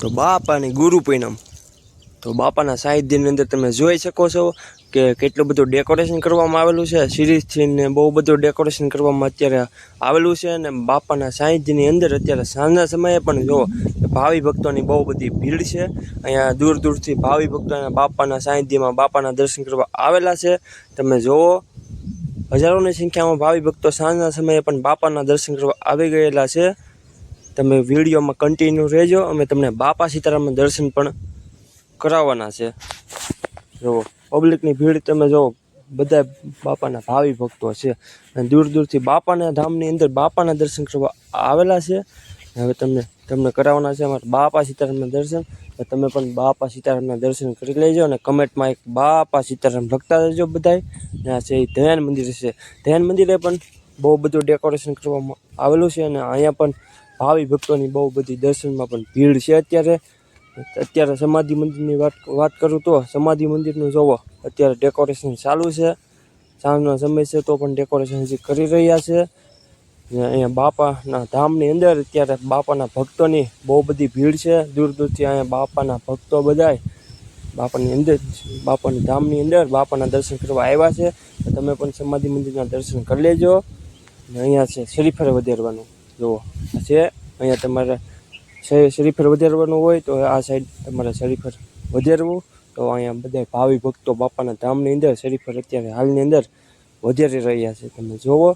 તો બાપાની ગુરુ પૂનમ. તો બાપાના સાહિત્યની અંદર તમે જોઈ શકો છો કે કેટલું બધું ડેકોરેશન કરવામાં આવેલું છે. સિરીઝથી બહુ બધું ડેકોરેશન કરવામાં અત્યારે આવેલું છે અને બાપાના સાહિત્યની અંદર અત્યારે સાંજના સમયે પણ જો ભાવિ ભક્તોની બહુ બધી ભીડ છે. અહીંયા દૂર દૂરથી ભાવિ ભક્તો અહીંયા બાપાના સાહિત્યમાં બાપાના દર્શન કરવા આવેલા છે. તમે જુઓ હજારોની સંખ્યામાં ભાવિ ભક્તો સાંજના સમયે પણ બાપાના દર્શન કરવા આવી ગયેલા છે. તમે વિડીયોમાં કન્ટિન્યુ રહેજો. અમે તમને બાપા સીતારામના દર્શન પણ કરાવવાના છે. જુઓ પબ્લિકની ભીડ તમે જુઓ, બધા બાપાના ભાવિ ભક્તો છે. અને દૂર દૂરથી બાપાના ધામની અંદર બાપાના દર્શન કરવા આવેલા છે. હવે તમને તમને કરાવવાના છે અમારા બાપા સીતારામના દર્શન. તમે પણ બાપા સીતારામના દર્શન કરી લેજો અને કમેન્ટમાં એક બાપા સીતારામ લખતા રહેજો બધાય. ત્યાં છે એ ધ્યાન મંદિર છે. ધ્યાન મંદિરે પણ બહુ બધું ડેકોરેશન કરવામાં આવેલું છે અને અહીંયા પણ ભાવિ ભક્તોની બહુ બધી દર્શનમાં પણ ભીડ છે અત્યારે. અત્યારે સમાધિ મંદિરની વાત વાત કરું તો સમાધિ મંદિરનું જોવો, અત્યારે ડેકોરેશન ચાલુ છે. સાંજનો સમય છે તો પણ ડેકોરેશન હજી કરી રહ્યા છે. અહીંયા બાપાના ધામની અંદર અત્યારે બાપાના ભક્તોની બહુ બધી ભીડ છે. દૂર દૂરથી અહીંયા બાપાના ભક્તો બધાય બાપાની અંદર, બાપાની ધામની અંદર બાપાના દર્શન કરવા આવ્યા છે. તમે પણ સમાધિ મંદિરના દર્શન કરી લેજો. અને અહીંયા છે શરીફરે વધારવાનું. જુઓ. છે અહીંયા તમારે શરીફર વધારવાનું હોય તો આ સાઈડ તમારે શરીફર વધારવું. તો અહીંયા બધા ભાવિ ભક્તો બાપાના ધામની અંદર શરીફર અત્યારે હાલની અંદર વધારી રહ્યા છે. તમે જુઓ.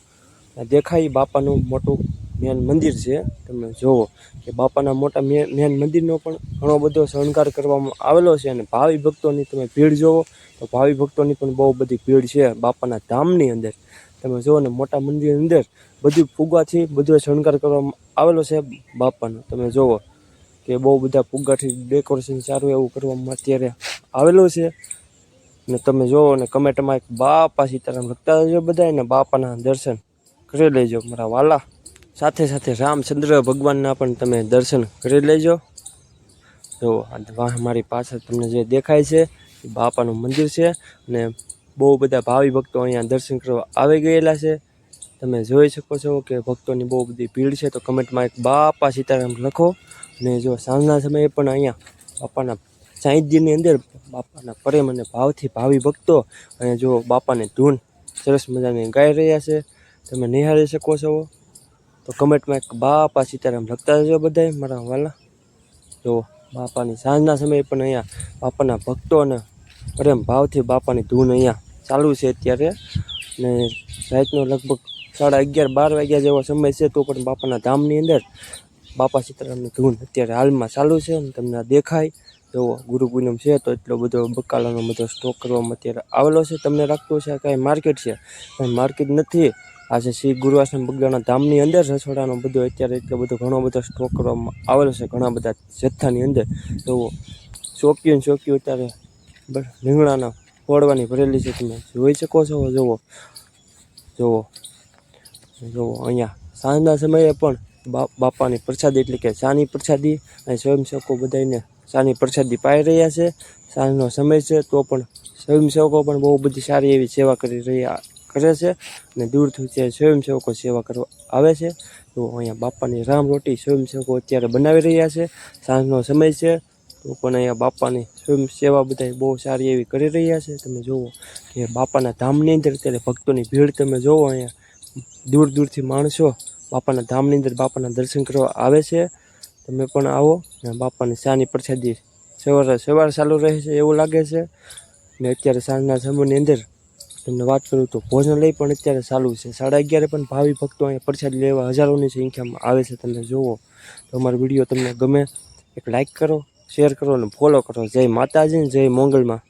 દેખાય બાપાનું મોટું મેન મંદિર છે. તમે જુઓ કે બાપાના મોટા મેન મંદિરનો પણ ઘણો બધો શણગાર કરવામાં આવેલો છે અને ભાવિ ભક્તોની તમે ભીડ જુઓ તો ભાવિ ભક્તોની પણ બહુ બધી ભીડ છે બાપાના ધામની અંદર. તમે જુઓ ને મોટા મંદિરની અંદર બધું ફુગાથી બધો શણગાર કરવામાં આવેલો છે બાપાનો. તમે જુઓ કે બહુ બધા ફુગ્ગાથી ડેકોરેશન સારું એવું કરવામાં અત્યારે આવેલું છે. ને તમે જુઓ ને કમેન્ટમાં એક બાપા સીતારામ લખતા રહેજો બધા ને બાપાના દર્શન કરી લેજો મારા વાલા. સાથે સાથે રામચંદ્ર ભગવાનના પણ તમે દર્શન કરી લેજો. જુઓ વાહ, મારી પાછળ તમને જે દેખાય છે, એ બાપાનું મંદિર છે. અને બહુ બધા ભાવિ ભક્તો અહીંયા દર્શન કરવા આવી ગયેલા છે. તમે જોઈ શકો છો કે ભક્તોની બહુ બધી ભીડ છે. તો કમેન્ટમાં એક બાપા સીતારામ લખો અને જો સાંજના સમયે પણ અહીંયા બાપાના સાહિત્યની અંદર બાપાના પ્રેમ અને ભાવથી ભાવિ ભક્તો અને જો બાપાની ધૂન સરસ મજાની ગાઈ રહ્યા છે. તમે નિહાળી શકો છો. તો કમેન્ટમાં એક બાપા સીતારામ લખતા જજો બધાય મારા વાલા જો બાપાની સાંજના સમયે પણ અહીંયા બાપાના ભક્તો અને પ્રેમ ભાવથી બાપાની ધૂન અહીંયા ચાલુ છે અત્યારે. ને રાતનો લગભગ સાડા અગિયાર, બાર વાગ્યા જેવો સમય છે તો પણ બાપાના ધામની અંદર બાપા સીતારામની ધૂન અત્યારે હાલમાં ચાલુ છે અને તમને દેખાય. એવો ગુરુ પૂનમ છે તો એટલો બધો બકાલાનો બધો સ્ટોક કરવામાં અત્યારે આવેલો છે. તમને લાગતું છે કાંઈ માર્કેટ છે? કાંઈ માર્કેટ નથી. આજે શ્રી ગુરુવાસન બગડાના ધામની અંદર રસોડાનો બધો અત્યારે એટલો બધો ઘણો બધો સ્ટોક કરવામાં આવેલો છે. ઘણા બધા જથ્થાની અંદર. ચોકીઓ ને ચોકીઓ અત્યારે રીંગણાના ફોડવાની ભરેલી છે તમે જોઈ શકો છો, જુઓ. જુઓ. જુઓ, અહીંયા સાંજના સમયે પણ બાપાની પ્રસાદી એટલે કે સાની પ્રસાદી અને સ્વયંસેવકો બધાને સાની પ્રસાદી પાઈ રહ્યા છે. સાંજનો સમય છે તો પણ સ્વયંસેવકો પણ બહુ બધી સારી એવી સેવા કરી રહ્યા, કરે છે અને દૂરથી જે સ્વયંસેવકો સેવા કરવા આવે છે. તો અહીંયા બાપાની રામ રોટી સ્વયંસેવકો અત્યારે બનાવી રહ્યા છે. સાંજનો સમય છે તો પણ અહીંયા બાપાની સ્વયં સેવા બધા બહુ સારી એવી કરી રહ્યા છે. તમે જુઓ કે બાપાના ધામની અંદર અત્યારે ભક્તોની ભીડ તમે જુઓ અહીંયા, દૂર દૂરથી માણસો બાપાના ધામની અંદર બાપાના દર્શન કરવા આવે છે. તમે પણ આવો અને બાપાની શાની પ્રસાદી સવારે સવાર ચાલુ રહે છે એવું લાગે છે. ને અત્યારે સાંજના સમયની અંદર તમને વાત કરું તો ભોજનાલય પણ અત્યારે ચાલુ છે. સાડા અગિયારે પણ ભાવિ ભક્તો અહીંયા પ્રસાદ લેવા હજારોની સંખ્યામાં આવે છે. તમે જુઓ તો અમારો વીડિયો તમને ગમે એક લાઈક કરો શેર કરો અને ફોલો કરો. જય માતાજી જય મોંગલમાં.